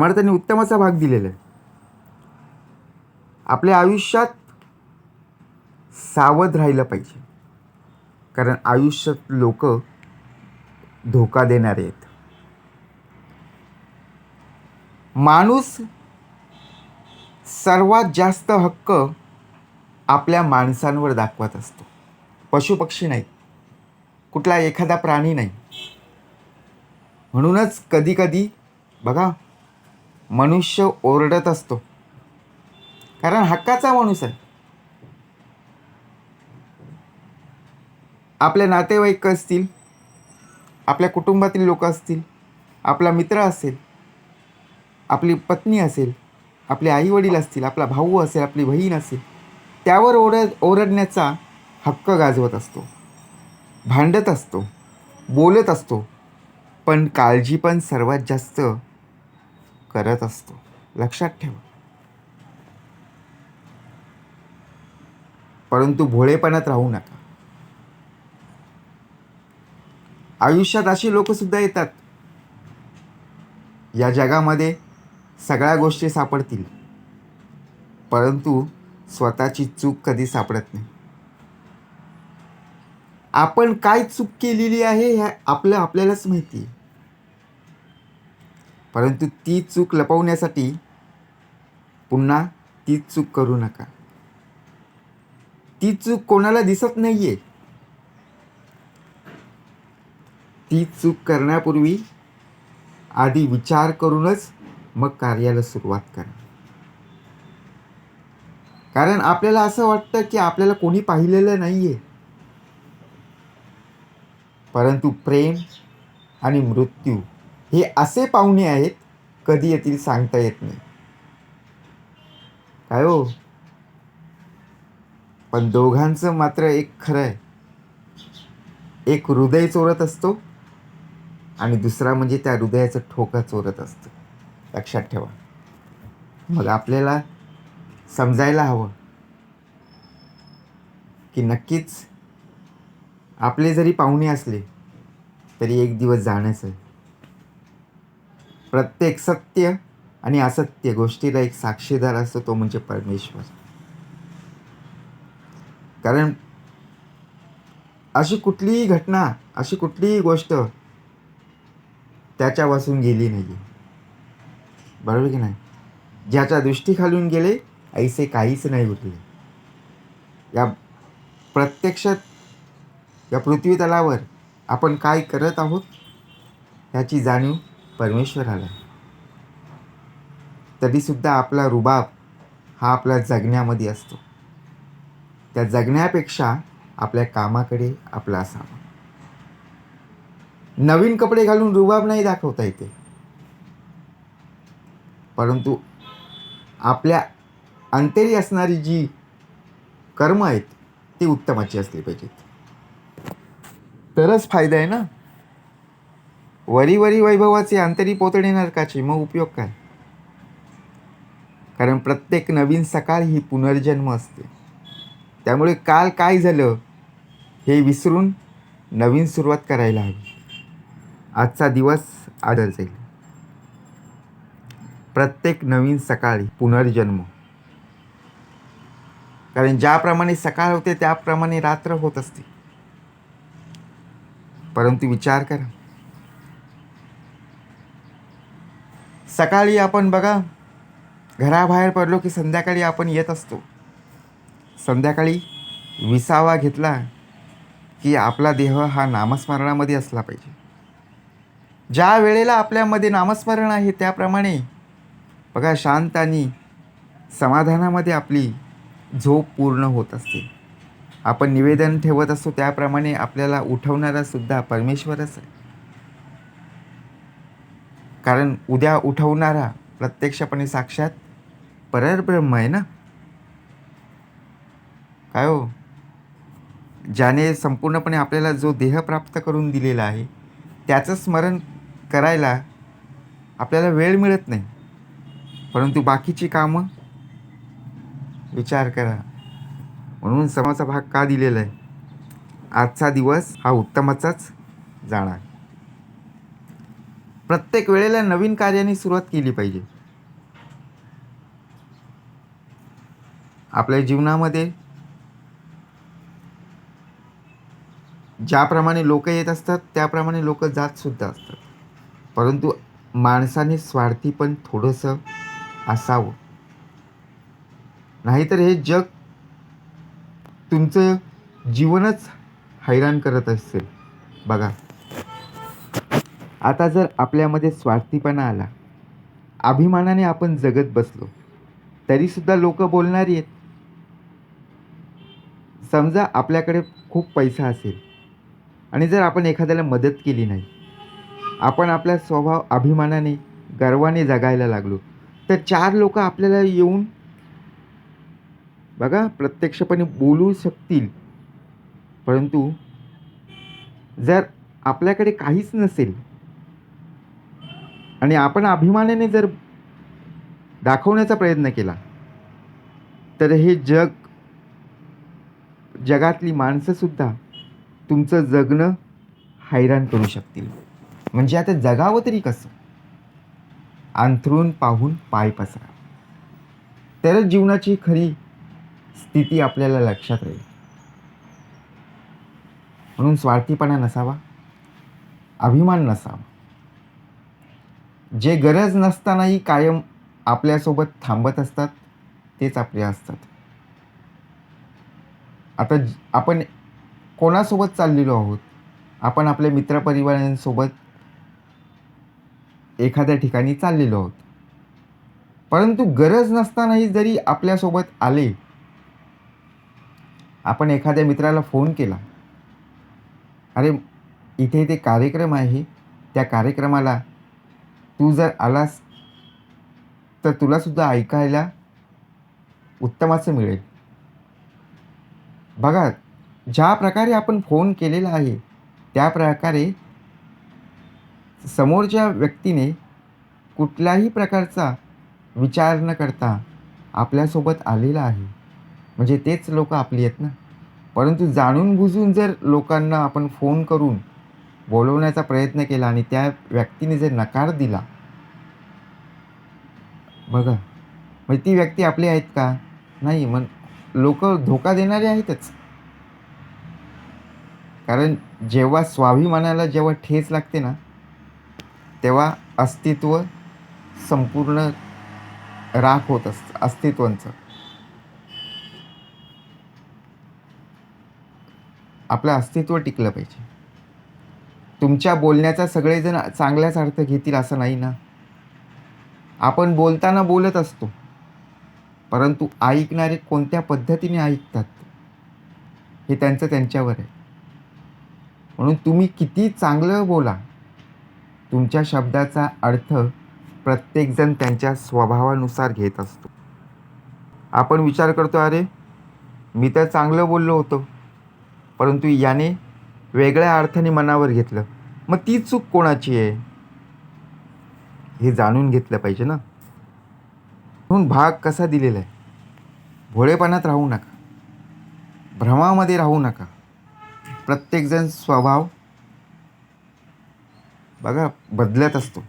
समर्थांनी उत्तमाचा भाग दिलेला आहे. आपल्या आयुष्यात सावध राहिलं पाहिजे. कारण आयुष्यात लोक धोका देणारे आहेत. माणूस सर्वात जास्त हक्क आपल्या माणसांवर दाखवत असतो. पशुपक्षी नाही. कुठला एखादा प्राणी नाही. म्हणूनच कधीकधी बघा मनुष्य ओरडत असतो. कारण हक्काचा माणूस आहे. आपले नातेवाईक असतील आपल्या कुटुंबातील लोक असतील आपला मित्र असेल आपली पत्नी असेल आपले आईवडील असतील आपला भाऊ असेल आपली बहीण असेल त्यावर ओरड ओरडण्याचा हक्क गाजवत असतो. भांडत असतो बोलत असतो. पण काळजी पण सर्वात जास्त करत असतो. लक्षात ठेवा. परंतु भोळेपणात राहू नका. आयुष्यात अशी लोक सुद्धा येतात. या जगामध्ये सगळ्या गोष्टी सापडतील. परंतु स्वतःची चूक कधी सापडत नाही. आपण काय चूक केलेली आहे ह्या आपलं आपल्यालाच माहिती आहे. परंतु ती चूक लपवण्यासाठी पुन्हा ती चूक करू नका. ती चूक कोणाला दिसत नाही आहे ती चूक करण्यापूर्वी आधी विचार करूनच मग कार्याला सुरुवात करा. कारण आपल्याला असं वाटतं की आपल्याला कोणी पाहिलेलं नाही आहे परंतु प्रेम आणि मृत्यू हे असे पाहुणे आहेत कधी येतील सांगता येत नाही. काय हो? पण दोघांचं मात्र एक खरं आहे एक हृदय चोरत असतो आणि दुसरा म्हणजे त्या हृदयाचं ठोका चोरत असतं. लक्षात ठेवा. मग आपल्याला समजायला हवं की नक्कीच आपले जरी पाहुणे असले तरी एक दिवस जाण्याचं आहे. प्रत्येक सत्य आणि असत्य गोष्टीला एक साक्षीदार असतो तो म्हणजे परमेश्वर. कारण अशी कुठलीही घटना अशी कुठलीही गोष्ट त्याच्यापासून गेली नाही बरोबर की नाही? ज्याच्या दृष्टीखालून गेले ऐसे काहीच नाही उरले या प्रत्यक्षात या पृथ्वी तलावर आपण काय करत आहोत ह्याची जाणीव परमेश्वराला. तरीसुद्धा आपला रुबाब हा आपल्या जगण्यामध्ये असतो. त्या जगण्यापेक्षा आपल्या कामाकडे आपला असावा. नवीन कपडे घालून रुबाब नाही दाखवता येते. परंतु आपल्या अंतरी असणारी जी कर्म आहेत ती उत्तमाची असली पाहिजेत. तरच फायदा आहे ना? वरी वरी वैभवाचे अंतरी पोतणे नरकाचे मग उपयोग काय? कारण प्रत्येक नवीन सकाळ ही पुनर्जन्म असते. त्यामुळे काल काय झालं हे विसरून नवीन सुरुवात करायला हवी. आजचा दिवस आदर जाईल. प्रत्येक नवीन सकाळी पुनर्जन्म. कारण ज्याप्रमाणे सकाळ होते त्याप्रमाणे रात्र होत असते. परंतु विचार करा. सकाळी आपण बघा घराबाहेर पडलो की संध्याकाळी आपण येत असतो. संध्याकाळी विसावा घेतला की आपला देह हा नामस्मरणामध्ये असला पाहिजे. ज्या वेळेला आपल्यामध्ये नामस्मरण आहे त्याप्रमाणे बघा शांत आणि समाधानामध्ये आपली झोप पूर्ण होत असते. आपण निवेदन ठेवत असतो त्याप्रमाणे आपल्याला उठवणारा सुद्धा परमेश्वरच आहे. कारण उद्या उठवणारा प्रत्यक्षपणे साक्षात परब्रह्म आहे ना? काय हो? ज्याने संपूर्णपणे आपल्याला जो देह प्राप्त करून दिलेला आहे त्याचं स्मरण करायला आपल्याला वेळ मिळत नाही. परंतु बाकीची कामं विचार करा. म्हणून समाचा भाग का दिलेला आहे? आजचा दिवस हा उत्तमाचाच जाणार. प्रत्येक वेळेला नवीन कार्याने सुरुवात केली पाहिजे. आपल्या जीवनामध्ये ज्याप्रमाणे लोक येत असतात त्याप्रमाणे लोक जात सुद्धा असतात. परंतु माणसाने स्वार्थी पण थोडंसं असावं. नाहीतर हे जग तुमचं जीवनच हैराण करत असेल. बघा. आता जर आपल्यामध्ये स्वार्थीपणा आला अभिमानाने आपण जगत बसलो तरीसुद्धा लोक बोलणारी आहेत. समजा आपल्याकडे खूप पैसा असेल आणि जर आपण एखाद्याला मदत केली नाही आपण आपला स्वभाव अभिमानाने गर्वाने जगायला लागलो तर चार लोक आपल्याला येऊन बघा प्रत्यक्षपणे बोलू शकतील. परंतु जर आपल्याकडे काहीच नसेल आणि आपण अभिमानाने जर दाखवण्याचा प्रयत्न केला तर हे जग जगातली माणसंसुद्धा तुमचं जगणं हैराण करू शकतील. म्हणजे आता जगावं तरी कसं? अंथरून पाहून पाय पसरा. तरच जीवनाची खरी स्थिती आपल्याला लक्षात राहील. म्हणून स्वार्थीपणा नसावा अभिमान नसावा. जे गरज नसतानाही कायम आपल्यासोबत थांबत असतात तेच आपले असतात. आता ज- आपण कोणासोबत चाललेलो आहोत? आपण आपल्या मित्रपरिवारांसोबत एखाद्या ठिकाणी चाललेलो आहोत. परंतु गरज नसतानाही जरी आपल्यासोबत आले आपण एखाद्या मित्राला फोन केला अरे इथे इथे कार्यक्रम आहे. त्या कार्यक्रमाला तू जर आलास तर तुलासुद्धा ऐकायला उत्तमाचं मिळेल. बघा ज्या प्रकारे आपण फोन केलेला आहे त्या प्रकारे समोरच्या व्यक्तीने कुठल्याही प्रकारचा विचार न करता आपल्यासोबत आलेला आहे. म्हणजे तेच लोक आपली आहेत ना. परंतु जाणून बुजून जर लोकांना आपण फोन करून बोलवण्याचा प्रयत्न केला आणि त्या व्यक्तीने जर नकार दिला. बघा म्हणजे ती व्यक्ती आपली आहेत का? नाही मग लोक धोका देणारे आहेतच. कारण जेव्हा स्वाभिमानाला जेव्हा ठेच लागते ना तेव्हा अस्तित्व संपूर्ण राख होत असतं अस्तित्वांचं. आपलं अस्तित्व टिकलं पाहिजे. तुमच्या बोलण्याचा सगळेजण चांगल्याच अर्थ घेतील असं नाही ना? आपण बोलताना बोलत असतो. परंतु ऐकणारे कोणत्या पद्धतीने ऐकतात? हे त्यांचं त्यांच्यावर आहे. म्हणून तुम्ही किती चांगलं बोला तुमच्या शब्दाचा अर्थ प्रत्येकजण त्यांच्या स्वभावानुसार घेत असतो. आपण विचार करतो अरे मी तर चांगलं बोललो होतो. परंतु याने वेगळ्या अर्थाने मनावर घेतलं. मग ती चूक कोणाची आहे? हे जाणून घेतलं पाहिजे ना. म्हणून भाग कसा दिलेला आहे? भोळेपणात राहू नका. भ्रमामध्ये राहू नका. प्रत्येकजण स्वभाव बघा बदलत असतो.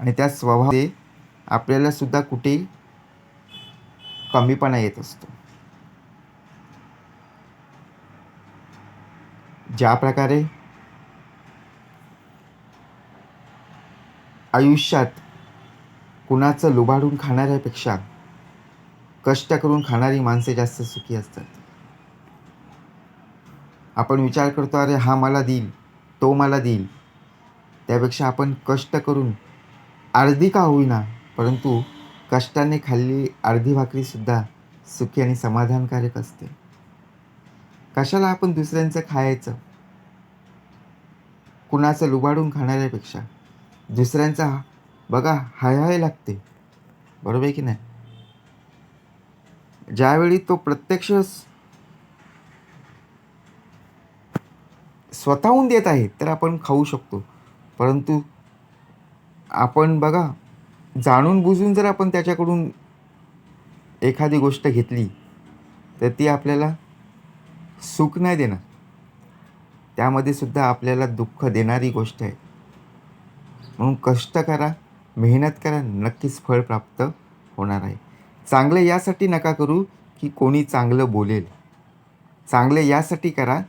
आणि त्या स्वभावामध्ये आपल्याला सुद्धा कुठे कमीपणा येत असतो. ज्या प्रकारे आयुष्यात कुणाचं लुबाडून खाणाऱ्यापेक्षा कष्ट करून खाणारी माणसे जास्त सुखी असतात. आपण विचार करतो अरे हा मला देईल तो मला देईल. त्यापेक्षा आपण कष्ट करून अर्धी का होईना परंतु कष्टाने खाल्ली अर्धी भाकरीसुद्धा सुखी आणि समाधानकारक असते. कशाला आपण दुसऱ्यांचं खायचं? कुणाचं लुबाडून खाणाऱ्यापेक्षा. दुसऱ्यांचा बघा हाय हाय लागते. बरोबर आहे की नाही? ज्यावेळी तो प्रत्यक्ष स्वतःहून देत आहे तर आपण खाऊ शकतो. परंतु आपण बघा जाणून बुजून जर आपण त्याच्याकडून एखादी गोष्ट घेतली तर ती आपल्याला सुख नाही देणार. त्यामध्ये सुद्धा आपल्याला दुःख देणारी गोष्ट आहे. म्हणून कष्ट करा मेहनत करा नक्कीच फळ प्राप्त होणार आहे. चांगले यासाठी नका करू की कोणी चांगलं बोलेल. चांगले यासाठी करा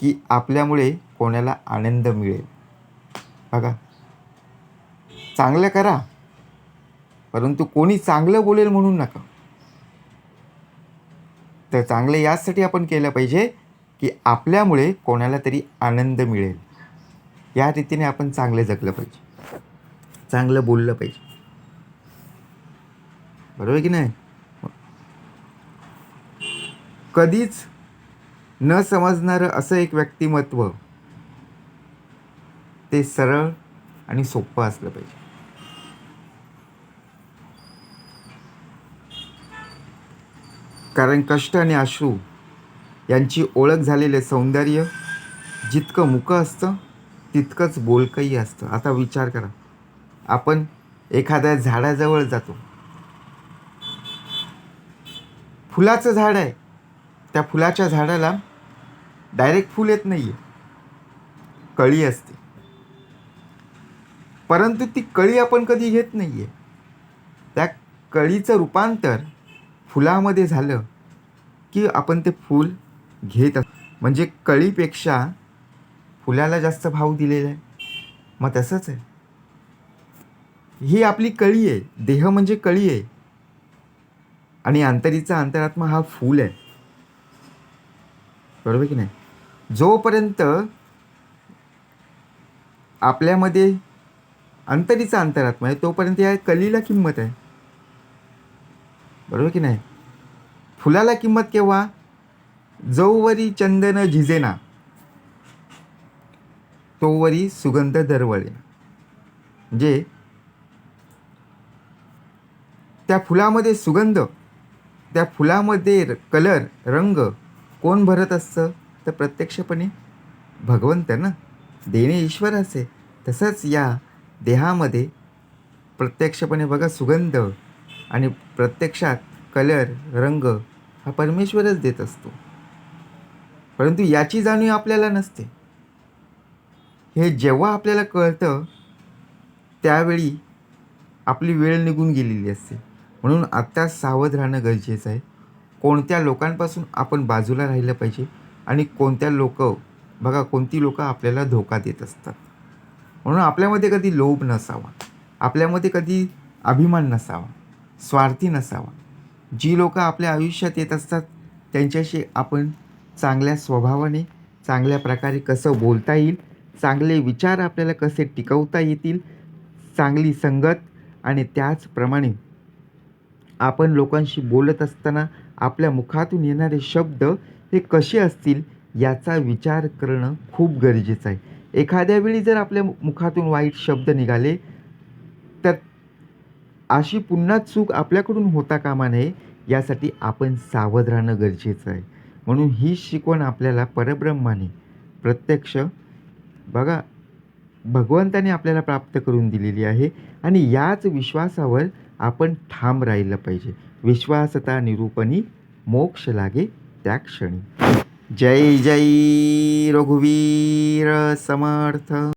की आपल्यामुळे कोणाला आनंद मिळेल. बघा. चांगलं करा परंतु कोणी चांगलं बोलेल म्हणून नका. तर चांगलं यासाठी आपण केलं पाहिजे की आपल्यामुळे कोणाला तरी आनंद मिळेल. या रीतीने आपण चांगलं जगलं पाहिजे. चांगलं बोललं पाहिजे. बरोबर की नाही? कधीच न समजणारं असं एक व्यक्तिमत्व ते सरळ आणि सोपं असलं पाहिजे. कारण कष्ट आणि अश्रू यांची ओळख झालेले सौंदर्य जितकं मुकं असतं तितकंच बोलकंही असतं. आता विचार करा. आपण एखाद्या झाडाजवळ जातो. फुलाचं झाड आहे. त्या फुलाच्या झाडाला डायरेक्ट फूल येत नाही आहे कळी असते. परंतु ती कळी आपण कधी घेत नाही आहे त्या कळीचं रूपांतर फुलामध्ये झालं की आपण ते फूल घेत अस म्हणजे कळीपेक्षा फुलाला जास्त भाव दिलेला आहे. मग तसंच आहे. ही आपली कळी आहे. देह म्हणजे कळी आहे. आणि अंतरीचा अंतरात्मा हा फूल आहे. बरोबर की नाही? जोपर्यंत आपल्यामध्ये अंतरीचा अंतरात्मा आहे तोपर्यंत या कलीला किंमत आहे. बरोबर की नाही? फुलाला किंमत केव्हा? जौवरी चंदन झिजेना तोवरी सुगंध दरवळे म्हणजे त्या फुलामध्ये सुगंध त्या फुलामध्ये कलर रंग कोण भरत असतं? तर प्रत्यक्षपणे भगवंत ना? देणे ईश्वर असे. तसंच या देहामध्ये प्रत्यक्षपणे बघा सुगंध आणि प्रत्यक्षात कलर रंग हा परमेश्वरच देत असतो. परंतु याची जाणीव आपल्याला नसते. हे जेव्हा आपल्याला कळतं त्यावेळी आपली वेळ निघून गेलेली असते. म्हणून आत्ता सावध राहणं गरजेचं आहे. कोणत्या लोकांपासून आपण बाजूला राहिलं पाहिजे आणि कोणत्या लोक बघा कोणती लोक आपल्याला धोका देत असतात. म्हणून आपल्यामध्ये कधी लोभ नसावा. आपल्यामध्ये कधी अभिमान नसावा. स्वार्थी नसावा. जी लोकं आपल्या आयुष्यात येत असतात त्यांच्याशी आपण चांगल्या स्वभावाने चांगल्या प्रकारे कसं बोलता येईल चांगले विचार आपल्याला कसे टिकवता येतील चांगली संगत आणि त्याचप्रमाणे आपण लोकांशी बोलत असताना आपल्या मुखातून येणारे शब्द हे कसे असतील याचा विचार करणं खूप गरजेचं आहे. एखाद्या वेळी जर आपल्या मुखातून वाईट शब्द निघाले तर अशी पुन्हा चूक आपल्याकडून होता कामा नये यासाठी आपण सावध राहणं गरजेचं आहे. म्हणून ही शिकवण आपल्याला परब्रह्माने प्रत्यक्ष बघा भगवंताने आपल्याला प्राप्त करून दिलेली आहे आणि याच विश्वासावर आपण ठाम राहिलं पाहिजे. विश्वासता निरूपणी मोक्ष लागे त्या क्षणी. जय जय रघुवीर समर्थ.